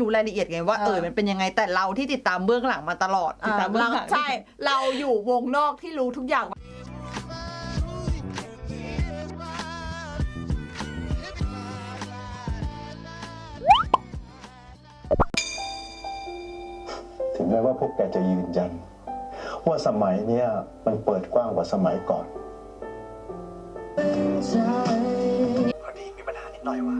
รู้รายละเอียดไงว่าเอเอออมันเป็นยังไงแต่เราที่ติดตามเบื้องหลังมาตลอดติดตามเบื้องหลังใช่ เราอยู่วงนอกที่รู้ทุกอย่างถึงแม้ว่าพวกแกจะยืนยัน ว่าสมัยเนี้ยมันเปิดกว้างกว่าสมัยก่อนพอดีมีปัญหานิดหน่อยว่ะ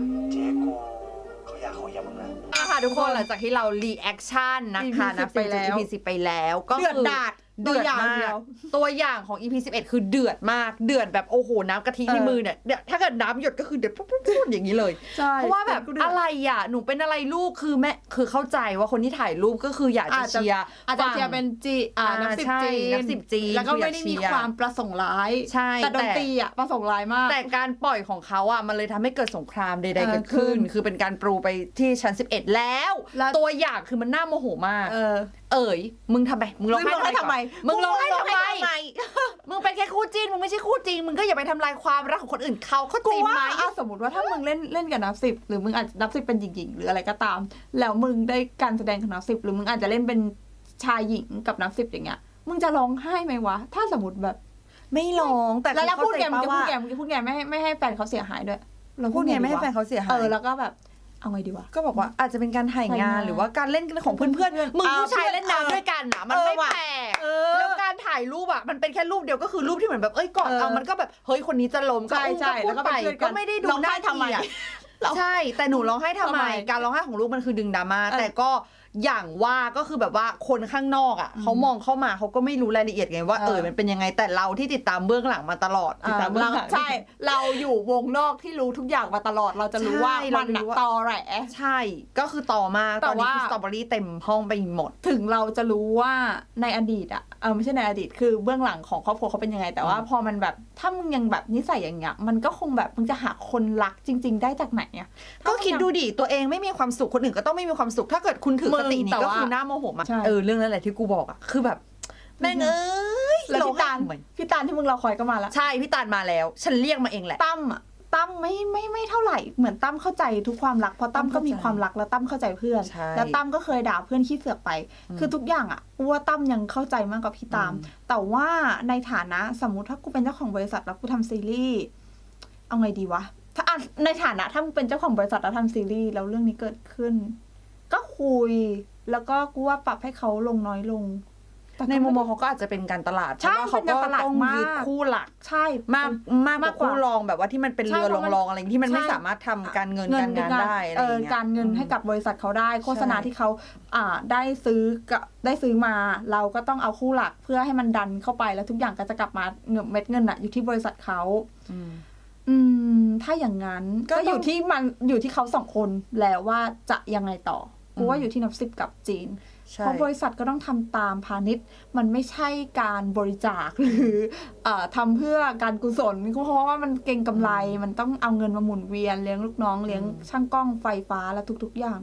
ค่ะทุกคนหลังจากที่เรารีแอคชั่นนะคะ EP นับไปแล้ว EP สิบไปแล้วก็เดือดคือ ดาดเดือด ตัวอย่างมาเดีกยวตัวอย่างของ EP 11 คือเดือดมาก เดือดแบบโอ้โหน้ำกะทิในเออมือเนี่ยเดี๋ยวถ้าเกิดน้ำหยดก็คือเดือดปุ๊บปุ๊บปุ๊บอย่างนี้เลยใช่เพราะว่าแบบกูเดือดอะไรอะหนูเป็นอะไรลูกคือแม่คือเข้าใจว่าคนที่ถ่ายรูปก็คืออยากจะอาจจะเชียร์อาจจะฝั่งเชียร์เป็นจีอ่าอ่านับสิบใช่จีนนับสิบจีนแล้วก็คืออยากไม่ได้มีเชียร์ความประสงค์ร้ายใช่แต่ดแต่นตรีอะประสงค์ร้ายมาก แต่การปล่อยของเขาอะมันเลยทำให้เกิดสงครามใดเออๆเกิดขึ้นขึ้น คือเป็นการปรูไปที่ชั้น 11แล้วแล้ว ตัวอย่างคือมันน่าโมโหมาก เออ เอ๋ยมึงทำไมมึงร้องมึงร้องไห้ไห้ทำไมมึงร้องไห้ทำไมมึงร้องไห้ทำไม มึงเป็นแค่คู่จิ้นมึงไม่ใช่คู่จริง มึงก็อย่าไปทำลายความรักของคนอื่นเขาเข้ากูใจไหมว่าอะสมมติว่าถ้ามึงเล่นเล่นกับนับสิบหรือมึงอาจจะนับสิบเป็นหญิงๆหรืออะไรก็ตาม แล้วมึงได้การแสดงกับนับสิบหรือมึงอาจจะเล่นเป็นชายหญิงกับนับสิบอย่างเงี้ย มึงจะร้องไห้ไหมวะ ถ้าสมมติแบบ ไม่ร้องแต่แล้วแล้วพูดแกเข้าใจมึงปะจะพูดว่าแกมึงจะพูดแกไม่ให้ไม่ให้แฟนเขาเสียหายด้วยเราพูดไงไม่ให้ดีวะแฟนเขาเสียหาย เออแล้วก็แบบ เอาไงดีวะ ก็บอกว่าอาจจะเป็นการถ่ายถ่ายานงางนหรือว่าการเล่นของเพื่อนๆมึงอ่าผู้ชายเพื่อนเล่นน้ำด้วยกันนะมันเออไม่ว่ะแปลกเออแล้วการถ่ายรูปอะมันเป็นแค่รูปเดียวก็คือรูปที่เหมือนแบบเอ้ยกอดเออเอามันก็แบบเฮ้ยคนนี้จะล้มก็ใช่อุ้มใช่ก็พูดแล้วก็ไปเป็นเพื่อนกันก็ไม่ได้ดูร้องไห้น่าทำไมเกลียดเราใช่ แต่หนูร้องไห้ทำไมทำไม การร้องไห้ของลูกมันคือดึงดราม่าเออแต่ก็ อย่างว่าก็คือแบบว่าคนข้างนอกอะเขามองเข้ามาเขาก็ไม่รู้รายละเอียดไงว่าเอเอออมันเป็นยังไงแต่เราที่ติดตามเบื้องหลังมาตลอดติดตามเบื้องหลังใช่ เราอยู่วงนอกที่รู้ทุกอย่างมาตลอดเราจะรู้ว่าใช่เรามันน่ะรู้ว่าตอแหลใช่ก็คือต่อมาแต่ตอนนี้ว่าคือสตรอเบอรี่เต็มห้องไปหมด ถึงเราจะรู้ว่าในอดีตอะเออไม่ใช่ในอดีตคือเบื้องหลังของครอบครัวเขาเป็นยังไง แต่ว่าอืมพอมันแบบถ้ามึงยังแบบนิสัยอย่างเงี้ยมันก็คงแบบมึงจะหาคนรักจริง ๆ ได้จากไหนอะก็คิดดูดิตัวเองไม่มีความสุขคนอื่นก็ต้องไม่มีความสุขถ้าเกิดคุณถือมึคงติแต่นี้ก็ว่าคือหน้าโมโหมากใช่เออเรื่องนั้นแหละที่กูบอกอะคือแบบแม่งเอ้ยแล้วพี่ตาลร้องไห้ทำไมพี่ตาลที่มึงรอคอยก็มาแล้วใช่พี่ตาลมาแล้ว ฉันเรียกมาเองแหละตั้มอะตั้มไม่ไม่ไม่เท่าไหร่เหมือนตั้มเข้าใจทุกความรักเพราะตั้มก็มีความรักแล้วตั้มเข้าใจเพื่อนใช่แล้วตั้มก็เคยด่าเพื่อนขี้เสือกไป คือทุกอย่างอะกูว่าตั้มยังเข้าใจมากกว่าพี่ตามอืมแต่ว่าในฐานะสมมุติถ้ากูเป็นเจ้าของบริษัทแล้วกูทำซีรีส์เอาไงดีวะถ้าอะในฐานะถ้ามึงเป็นเจ้าของบริษัทแล้วทำซีรีส์แล้วเรื่องนี้เกิดขึ้นก็ คุย แล้วก็กูว่าปรับให้เขาลงน้อยลงแต่ก็ในมุมมองไเขาก็อาจจะเป็นการตลาดใช่เพราะว่าเขาเป็นการตลาดก็ต้องมากยึดคู่หลัก ใช่ มากมากกมาว่ากกว่าคู่รองแบบว่าที่มันเป็นใช่เรือเพรราะมันองๆอะไรที่มันไม่ใช่ สามารถทำการเงินการงานได้อะไรเอออย่างเงี้ย การเงินให้กับบริษัทเขาได้ โฆษณาที่เขาอ่าได้ซื้อกับได้ซื้อมา เราก็ต้องเอาคู่หลักเพื่อให้มันดันเข้าไปแล้วทุกอย่างก็จะกลับมาเงินเม็ดเงินอะอยู่ที่บริษัทเขาอืมอืมถ้าอย่างนั้นก็ก็ต้อง อยู่ที่มันอยู่ที่เขาสองคนแล้วว่าจะยังไงต่อ กูอืมว่าอยู่ที่นับสิบกับจีนใช่เพราะบริษัทก็ต้องทำตามพาณิชย์ มันไม่ใช่การบริจาคหรือเออทำเพื่อการกุศลเพราะว่ามันเก่งกำไร มันต้องเอาเงินมาหมุนเวียนเลี้ยงลูกน้องเลี้ยงช่างกล้องไฟฟ้าและทุก ๆ อย่าง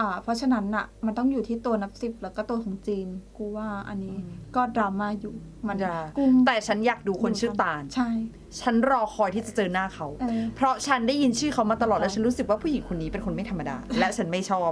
อ่าเพราะฉะนั้นน่ะมันต้องอยู่ที่ตัวนับสิบแล้วก็ตัวของจีน กูว่าอันนี้ก็ดราม่าอยู่มันดรากูแต่ฉันอยากดูคนชื่อตาลใช่ ฉันรอคอยที่จะเจอหน้าเขาเออเพราะฉันได้ยินชื่อเขามาตลอดเออแล้วฉันรู้สึกว่าผู้หญิงคนนี้เป็นคนไม่ธรรมดา และฉันไม่ชอบ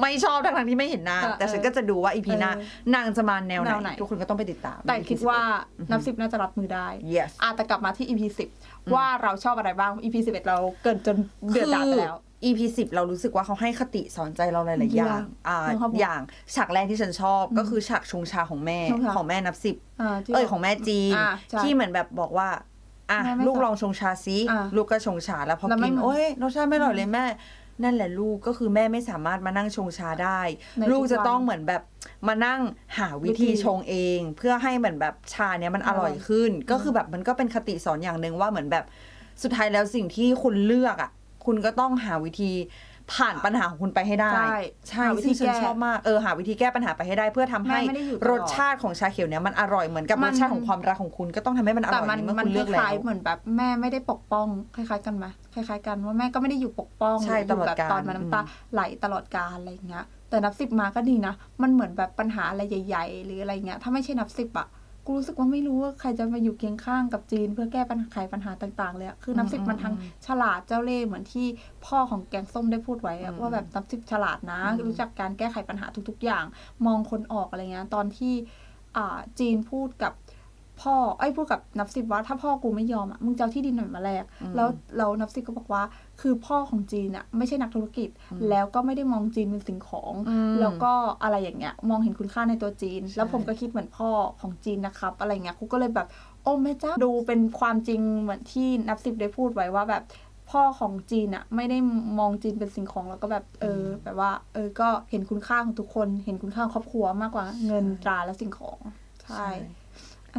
ไม่ชอบทั้งๆที่ไม่เห็นหน้าเออแต่ฉันก็จะดูว่าอีพีหน้าเออนางจะมาแนวไหแนวไหนนทุกคนก็ต้องไปติดตาม แต่คิดว่าอือฮึนับสิบน่าจะรับมือได้ yes อะแต่กลับมาที่ EP สิบว่าเราชอบอะไรบ้าง EP สิบเอ็ดเราเกินจนเดือดดาลไปแล้วคือ EP สิบเรารู้สึกว่าเขาให้คติสอนใจเราหลายๆอย่าง อ่าเรื่องครอบครัวอย่างฉากแรกที่ฉันชอบก็คือฉากชงชาของแม่ชงชาของแม่นับสิบอ่าที่เอ้ยของแม่จีนอ่าใช่ที่เหมือนแบบบอกว่าอะแม่ไม่ลูกชอบลองชงชาซิอ่าลูกก็ชงชาแล้วพอแล้วไม่กินเหมือนโอ้ยรสชาติไม่อร่อยเลยแม่ นั่นแหละลูกก็คือแม่ไม่สามารถมานั่งชงชาได้ในลูกจะทุกวันต้องเหมือนแบบมานั่งหาวิธีวิธีชงเอง เพื่อให้เหมือนแบบชาเนี้ยมันอร่อยอร่อยขึ้น ก็คือแบบมันก็เป็นคติสอนอย่างหนึ่งว่าเหมือนแบบสุดท้ายแล้วสิ่งที่คุณเลือกอะ คุณก็ต้องหาวิธีผ่านปัญหาของคุณไปให้ได้ ใช่ใช่หาวิธีซึ่งฉันแก้ชอบมากเออหาวิธีแก้ปัญหาไปให้ได้ เพื่อทำให้แม่ไม่ได้อยู่ตลอดรสชาติของชาเขียวเนี้ยมันอร่อยเหมือนกับมัรน สชาติของความรักของคุณก็ต้องทำให้มันอแต่ร่อยมันในเมื่อมันคุณคเลือกแล้ว ล้ายๆเหมือนแบบแม่ไม่ได้ปกป้อง คล้ายๆกันไหมคล้ายๆกันว่าแม่ก็ไม่ได้อยู่ปกป้องใช่หรืยู่ตลอดแบบกาลตอนมันน้ำตาไหลตลอดกาลอะไรอย่างเงี้ยแต่นับสิบมาก็ดีนะ มันเหมือนแบบปัญหาอะไรใหญ่ ๆ หรืออะไรเงี้ยถ้าไม่ใช่นับสิบอะ กูรู้สึกว่าไม่รู้ว่าใครจะมาอยู่เคียงข้างกับจีน เพื่อแก้ปัญหาไขปัญหาต่าง ๆ เลยอะคือนับสิบอืมมันทั้งอืมฉลาดเจ้าเล่ห์เหมือนที่พ่อของแกงส้มได้พูดไว้อะอืมว่าแบบนับสิบฉลาดนะอืมรู้จักการแก้ไขปัญหาทุก ๆ อย่าง มองคนออกอะไรเงี้ยตอนที่อ่าจีนพูดกับ พ่อไอ้ยพูดกับนับสิบว่าถ้าพ่อกูไม่ยอมอะมึงจะเอาที่ดินไหนมาแลกอืมแล้วแล้วนับสิบก็บอกว่า คือพ่อของจีนอะไม่ใช่นักธุรกิจอืมแล้วก็ไม่ได้มองจีนเป็นสิ่งของอืมแล้วก็อะไรอย่างเงี้ยมองเห็นคุณค่าในตัวจีนใช่แล้วผมก็คิดเหมือนพ่อของจีนนะครับ อะไรเงี้ยกูก็เลยแบบ โอ้แม่เจ้าดูเป็นความจริงเหมือนที่นับสิบได้พูดไว้ว่าแบบพ่อของจีนอะไม่ได้มองจีนเป็นสิ่งของแล้วก็แบบเออแบบว่า เออก็เห็นคุณค่าของทุกคน เห็นคุณค่าของครอบครัวมากกว่าเงินตราและสิ่งของ ใช่อันนี้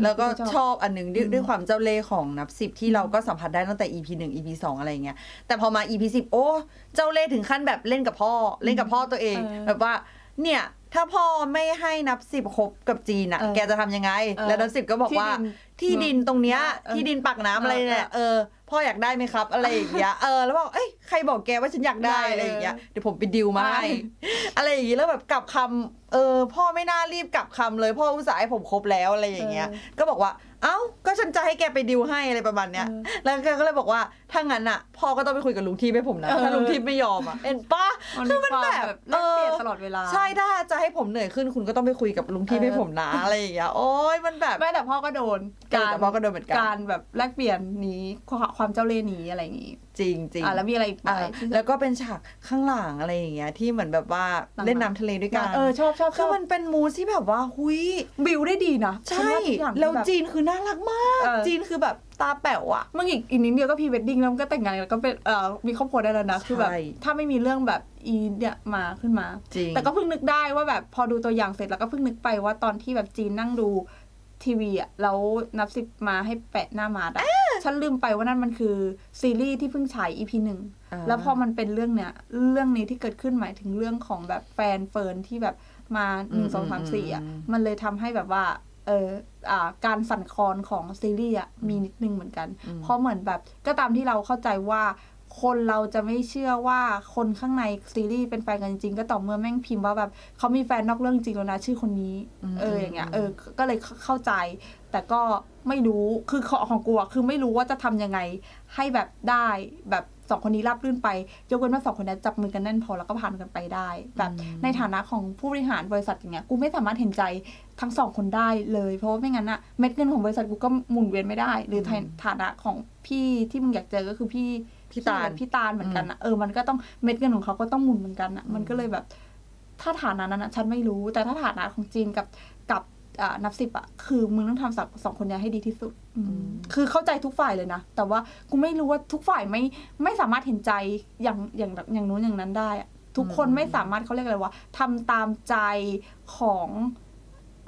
แล้วก็ชอบชอบอันหนึ่งด้วยอืมด้วยความเจ้าเล่ห์ของนับสิบที่เราก็สัมผัสได้ตั้งแต่ EP หนึ่ง EP สองอะไรเงี้ยแต่พอมา EP สิบโอ้เจ้าเล่ห์ถึงขั้นแบบเล่นกับพ่อเล่นกับพ่อตัวเอง เออแบบว่าเนี่ยถ้าพ่อไม่ให้นับสิบคบกับจีนอะเออแกจะทำยังไงเออแล้วนับสิบก็บอกว่าที่ดิน ที่ดินตรงเนี้ยเออที่ดินปากน้ำอะไรเนี่ยเออเออพ่ออยากได้ไหมครับ อะไรอย่างเงี้ยเออแล้วบอกเอ้ยใครบอกแกว่าฉันอยากได้ได้อะไรอย่างเงี้ยเออเดี๋ยวผมไปดิวมาให้ใช่อะไรอย่างงี้แล้วแบบกลับคำเออพ่อไม่น่ารีบกลับคำเลยพ่ออุตส่าห์ให้ผมครบแล้วอะไรอย่างเงี้ยเออก็บอกว่าเอ้าก็ฉันจะให้แกไปดิวให้อะไรประมาณเนี้ยเออแล้วแกก็เลยบอกว่าถ้างั้นอะพ่อก็ต้องไปคุยกับลุงทีให้ผมนะเออถ้าลุงทีไม่ยอมอะเห็นปะมันคืมีอมันความแบบแบบแลกเปลี่ยนตลอดเวลาใช่ถ้าจะให้ผมเหนื่อยขึ้นคุณก็ต้องไปคุยกับลุงทีเออให้ผมนะอะไรอย่างเงี้ยโอ้ยมันแบบแม่แต่พ่อก็โดนเออแต่พ่อก็โดนเหมือนกันการแบบแลกเปลี่ยนหนี้ความเจ้าเล่ห์หนี้อะไรอย่างงี้ จริงจริงอะแล้วมีอะไรอีกไหมอะแล้วก็เป็นฉากข้างหลังอะไรอย่างเงี้ยที่เหมือนแบบว่าหลังๆเล่นน้ำทะเลด้วยกันเออชอบชอบชคืออบมันเป็นมูสที่แบบว่าหุยบิวได้ดีนะใช่ฉันว่าทุกอย่างแล้วบบจีนคือน่ารักมากเออจีนคือแบบตาแป๋วอะมึงอีกอีกนิดเดียวก็พรีเวดดิ้งแล้วมันก็แต่งงานแล้วก็เป็นเอ่อมีครอบครัวได้แล้วนะคือแบบใช่ถ้าไม่มีเรื่องแบบอีเนี่ยมาขึ้นมาจริงแต่ก็เพิ่งนึกได้ว่าแบบพอดูตัวอย่างเสร็จแล้วก็เพิ่งนึกไปว่าตอนที่แบบจีนนั่งดู ทีวีอะแล้วนับสิบมาให้แปะหน้ามาดอะฉันลืมไปว่านั่นมันคือซีรีส์ที่เพิ่งฉาย EP หนึ่งาแล้วพอมันเป็นเรื่องเนี้ยเรื่องนี้ที่เกิดขึ้นหมายถึงเรื่องของแบบแฟนเฟิร์นที่แบบมาหนึ่งสองสามสี่อะอืมมันเลยทำให้แบบว่าเอออ่าการสั่นคลอนของซีรีส์อะมีนิดนึงเหมือนกันอืมเพราะเหมือนแบบก็ตามที่เราเข้าใจว่า คนเราจะไม่เชื่อว่าคนข้างในซีรีส์เป็นแฟนกันจริงๆก็ต่อเมื่อแม่งพิมพ์ว่าแบบเขามีแฟนนอกเรื่องจริงแล้วนะชื่อคนนี้ เอออย่างเงี้ยเออก็เลยเข้าใจ แต่ก็ไม่รู้คือของของกูอะคือไม่รู้ว่าจะทำยังไงให้แบบได้แบบสองคนนี้ราบรื่นไปยกเว้นว่าสองคนนี้จับมือกันแน่นพอแล้วก็ผ่านกันไปได้ แบบอืมในฐานะของผู้บริหารบริษัทอย่างเงี้ยกูไม่สามารถเห็นใจทั้งสองคนได้เลย เพราะว่าไม่งั้นอะเม็ดเงินของบริษัทกูก็หมุนเวียนไม่ได้ หรือในฐานะของพี่ที่มึงอยากเจอก็คือพี่ พี่ตาล พี่ตาลเหมือนกันอะเออมันก็ต้องเม็ดเงินของเขาก็ต้องหมุนเหมือนกันอะมันก็เลยแบบ ถ้าฐานะนั้นอะฉันไม่รู้ แต่ถ้าฐานะของจีนกับกับอ่านับสิบอะคือมึงต้องทำสองสองคนเนี้ยให้ดีที่สุดอืมคือเข้าใจทุกฝ่ายเลยนะ แต่ว่ากูไม่รู้ว่าทุกฝ่ายไม่ไม่สามารถเห็นใจอย่างอย่างแบบอย่างนู้นอย่างนั้นได้อะทุกคนอืมไม่สามารถเขาเรียกอะไรวะทำตามใจของ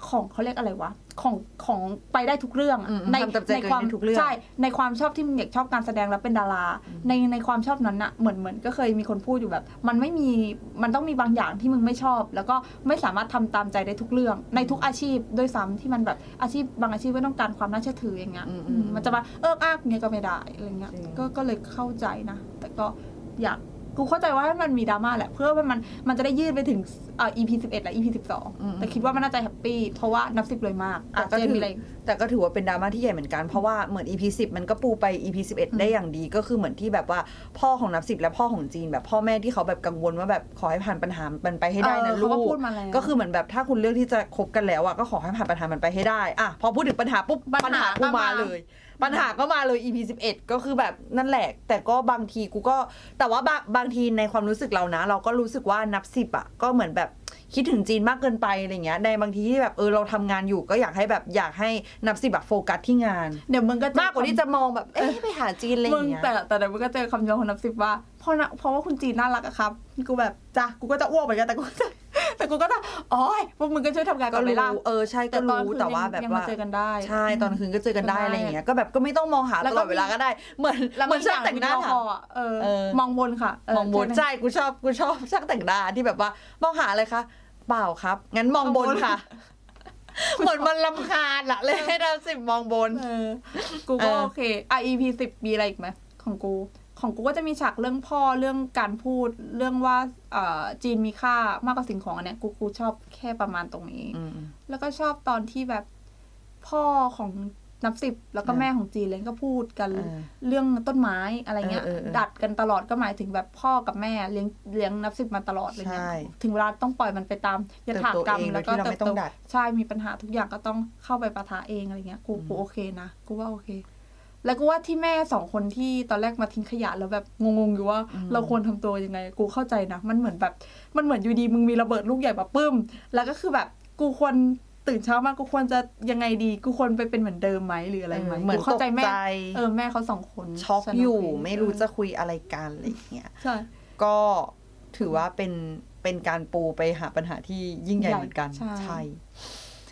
ของเขาเรียกอะไรวะ ของของไปได้ทุกเรื่องอะอืมทำตามใจตัวเองความได้ทุกเรื่อง ใช่ในความชอบที่มึงอยากชอบการแสดงแล้วเป็นดารา ในในความชอบนั้นอะเหมือนเหมือนก็เคยมีคนพูดอยู่แบบ มันไม่มีมันต้องมีบางอย่างที่มึงไม่ชอบ แล้วก็ไม่สามารถทำตามใจได้ทุกเรื่อง ในทุกอาชีพด้วยซ้ำที่มันแบบอาชีพบางอาชีพก็ต้องการความน่าเชื่อถืออย่างเงี้ยอืมอืมมันจะมาเอิกอักเงี้ยก็ไม่ได้อะไรเงี้ยจริง ก็ก็เลยเข้าใจนะ แต่ก็อยาก กูเข้าใจว่ามันมีดราม่าแหละ เพื่อว่ามันมันจะได้ยืดไปถึงอ่า EP 11 และ EP 12 แต่คิดว่ามันน่าจะแฮปปี้เพราะว่านับสิบเลยมากอะอะก็เจนถืมีออะไรอีกแต่ก็ถือว่าเป็นดราม่าที่ใหญ่เหมือนกัน เพราะว่าเหมือน EP 10 มันก็ปูไป EP 11 ได้อย่างดี ก็คือเหมือนที่แบบว่าพ่อของนับสิบและพ่อของจีนแบบพ่อแม่ที่เขาแบบกังวลว่าแบบขอให้ผ่านปัญหามันไปให้ได้เอนะอลูเขาก็กพูดมาแล้วก็คือเหมือนแบบถ้าคุณเลือกที่จะคบกันแล้วอะก็ขอให้ผ่านปัญหามันไปให้ได้อะพอพูดถึงปัญหาปุ๊บปัญหาก็ก็มามาเลยปัญหาก็มาเลย EP 11 ก็คือแบบนั่นแหละ แต่ก็บางทีกูก็แต่ว่าบางบางทีในความรู้สึกเรานะ เราก็รู้สึกว่านับสิบอะก็เหมือนแบบ คิดถึงจีนมากเกินไปอะไรเงี้ยในบางทีที่แบบเออเราทำงานอยู่ก็อยากให้แบบอยากให้นับสิบแบบโฟกัสที่งาน เดี๋ยวมึงก็เจอมากกว่าที่จะมองแบบเอ๊ะไปหาจีนอะไรอมึงย่างเงี้ยแต่แต่เดี๋ยวมึงก็เจอคำยองของนับสิบว่าเพราะนะเพราะว่าคุณจีนน่ารักอะครับ กูแบบจ้ะกูก็จะอ้วกเหมือนกันแต่กูก็จะ แต่กูก็จะอ๋อยพวกมึงก็ช่วยทำงานก็กันไปรู้ล่ะเออใช่ก็แต่ตอนรู้คืนแต่ว่ายังแบบยังมาว่า เจอกันได้ ใช่ตอนคืนก็เจอกันได้ได้อะไรอย่างเงี้ยก็แบบก็ไม่ต้องมองหาแล้ตวก็ ลอดเวลาก็ได้ เหมือนแล้วเหมือนช่างแต่งหน้าวิดีโอถาคมอลอะเออเออ มองบนค่ะเมองบนเจไหใช่กูชอบกูชอบช่างแต่งหน้าที่แบบว่ามองหาอะไรคะเปล่าครับ งั้นมองบนค่ะ เหมือนมันลำคาญละเลยให้เราสิบมองบน เออกูเอก็อโอเคอะ EP สิบมีอะไรอีกไหมของกู ของกูก็จะมีฉากเรื่องพ่อเรื่องการพูดเรื่องว่าเอ่อจีนมีค่ามากกว่าสิ่งของอันเนี้ยกูกูชอบแค่ประมาณตรงนี้อืมแล้วก็ชอบตอนที่แบบพ่อของนับสิบแล้วก็อ่าแม่ของจีนเลยก็พูดกันเออเรื่องต้นไม้อะไรเงี้ยเออเออเออดัดกันตลอดก็หมายถึงแบบพ่อกับแม่เลี้ยงเลี้ยงนับสิบมาตลอดเลยเนี่ยใช่ถึงเวลาต้องปล่อยมันไปตามยถากรรมเติบโตเองแล้วก็โดยที่เราไม่ต้องดัดใช่มีปัญหาทุกอย่างก็ต้องเข้าไปปะทะเองอะไรเงี้ยกูอืมกูโอเคนะกูว่าโอเค แล้วกูว่าที่แม่สองคนที่ตอนแรกมาทิ้งขยะแล้วแบบงงๆอยู่ว่า เราควรทำตัวยังไง กูเข้าใจนะ มันเหมือนแบบมันเหมือนอยู่ดีมึงมีระเบิดลูกใหญ่มาปึ้ม แล้วก็คือแบบกูควรตื่นเช้ามากูควรจะยังไงดี กูควรไปเป็นเหมือนเดิมไหมหรืออะไรไหมเหมือนกูเข้าใจแม่ตกใจเออแม่เขาสองคนช็อกฉันอยู่โเคไม่รู้จะคุยอะไรกันอะไรอย่างเงี้ยใช่ก็ถือว่าเป็นเป็นการปูไปหาปัญหาที่ยิ่งใหญ่ใหญ่เหมือนกันใช่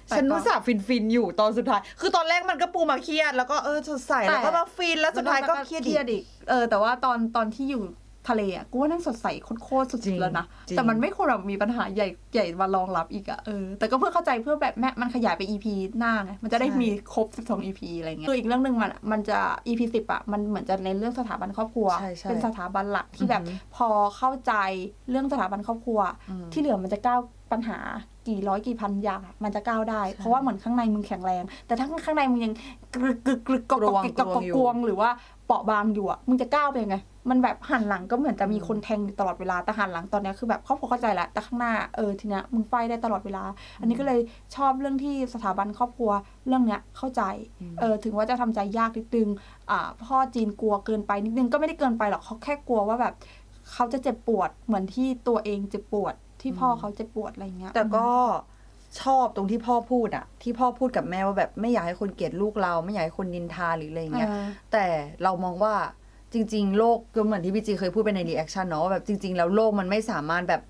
แต่ฉันก็รู้สึกฟินฟินๆอยู่ตอนสุดท้าย คือตอนแรกมันก็ปูมาเครียด แล้วก็เออสดใสแล้วก็มาฟินแล้วสุดท้ายก็เครียดอีกอีก เออแต่ว่าตอนตอนที่อยู่ทะเลอะกูว่านั่นสดใสโคตรๆสุจริดงๆแล้วนะ จริง แต่มันไม่ควรแบบมีปัญหาใหญ่ใหญ่มารองรับอีกอะเออแต่ก็เพื่อเข้าใจเพื่อแบบแม่มันขยายไป EP หน้าไงมันจะได้มีครบ 12 EP อะไรเงี้ยคืออีกเรื่องหนึ่งมันมันจะ EP 10อะมันเหมือนจะเน้นเรื่องสถาบันครอบครัว ใช่ใช่เป็นสถาบันหลักที่แบบอือหือพอเข้าใจเรื่องสถาบันครอบครัว อืม ที่เหลือมันจะก้าวปัญหา กี่ร้อยกี่พันอย่างอะมันจะก้าวได้ เพราะว่าเหมือนข้างในมึงแข็งแรง แต่ถ้าข้างในมึงยังกรึกกรึกกรึกกอกกรวงกอกกรวงอยู่กวงหรือว่าเปราะบางอยู่อะมึงจะก้าวไปยังไง มันแบบหันหลังก็เหมือนจะมีคนแทงอยู่ตลอดเวลาแต่หันหลังตอนเนี้ยคือแบบครอบครัวเข้าใจแล้วแต่ข้างหน้าเออทีเนี้ยมึงไฟได้ตลอดเวลา อันนี้ก็เลยชอบเรื่องที่สถาบันครอบครัวเรื่องเนี้ยเข้าใจเออถึงว่าจะทำใจยากนิดนึงอ่าพ่อจีนกลัวเกินไปนิดนึงก็ไม่ได้เกินไปหรอกเขาแค่กลัวว่าแบบเขาจะเจ็บปวดเหมือนที่ตัวเองเจ็บปวด ที่พ่อเขาเจ็บปวดอะไรเงี้ย แต่ก็ชอบตรงที่พ่อพูดอะที่พ่อพูดกับแม่ว่าแบบไม่อยากให้คนเกลียดลูกเรา ไม่อยากให้คนนินทาหรืออะไรอย่างเงี้ยเออแต่เรามองว่าจริง ๆ โลกก็เหมือนที่พี่จีเคยพูดไปในรีแอคชั่นเนาะว่าแบบจริง ๆ แล้วโลกมันไม่สามารถแบบ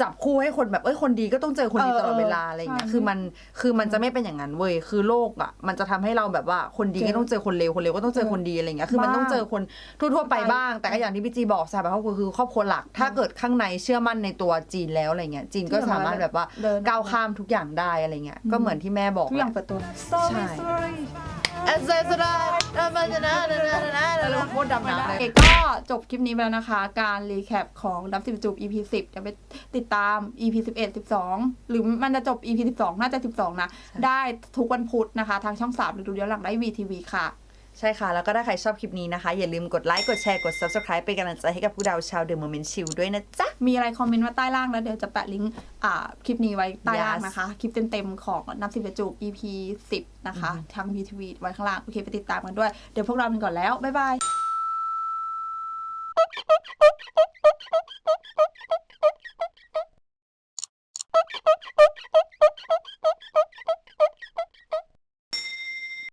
จับคู่ให้คนแบบเอ้ยคนดีก็ต้องเจอคนดีเออตลอดเวลาอะไรอย่างเงี้ยใช่คือมันคือมันจะไม่เป็นอย่างนั้นเว้ยคือโลกอะมันจะทำให้เราแบบว่าคนดีเจอก็ต้องเจอคนเลวคนเลวก็ต้องเจอคนดีอะไรเงี้ยคือมันต้องเจอคนทั่วๆไปบ้าง แต่ก็อย่างที่พี่จีบอกสถาบันครอบครัวคือครอบครัวหลัก ถ้าเกิดข้างในเชื่อมั่นในตัวจีนแล้วอะไรเงี้ยจีนก็สามารถแบบว่าเดินก้าวข้ามทุกอย่างได้อะไรเงี้ยอืมก็เหมือนที่แม่บอกทุกอย่างแหละเปิดตัวใช่ เอสเซสดาดามาจนะนะนะนะนะโคตรดำน้ำเลย ก็จบคลิปนี้ไปแล้วนะคะ การรีแคปของดับสิบจูบ EP สิบจะไปติดตาม EP สิบเอ็ดสิบสองหรือมันจะจบ EP สิบสองน่าจะสิบสองนะ ได้ทุกวันพุธนะคะ ทางช่องสามหรือดูย้อนหลังได้ VTV ค่ะ ใช่ค่ะ แล้วก็ถ้าใครชอบคลิปนี้นะคะ อย่าลืมกดไลค์ กดแชร์ กด subscribe เป็นกำลังใจให้กับพวกเราชาวเดอะโมเมนต์ชิลด้วยนะจ๊ะ มีอะไรคอมเมนต์มาใต้ล่างแล้วเดี๋ยวจะแปะลิงก์อ่าคลิปนี้ไว้ใต้ล่าง Yes นะคะ คลิปเต็มๆของนับสิบจูบ EP 10 นะคะ ทาง VTV ไว้ข้างล่าง โอเค ไปติดตามกันด้วย เดี๋ยวพวกเราไปก่อนแล้ว บ๊ายบาย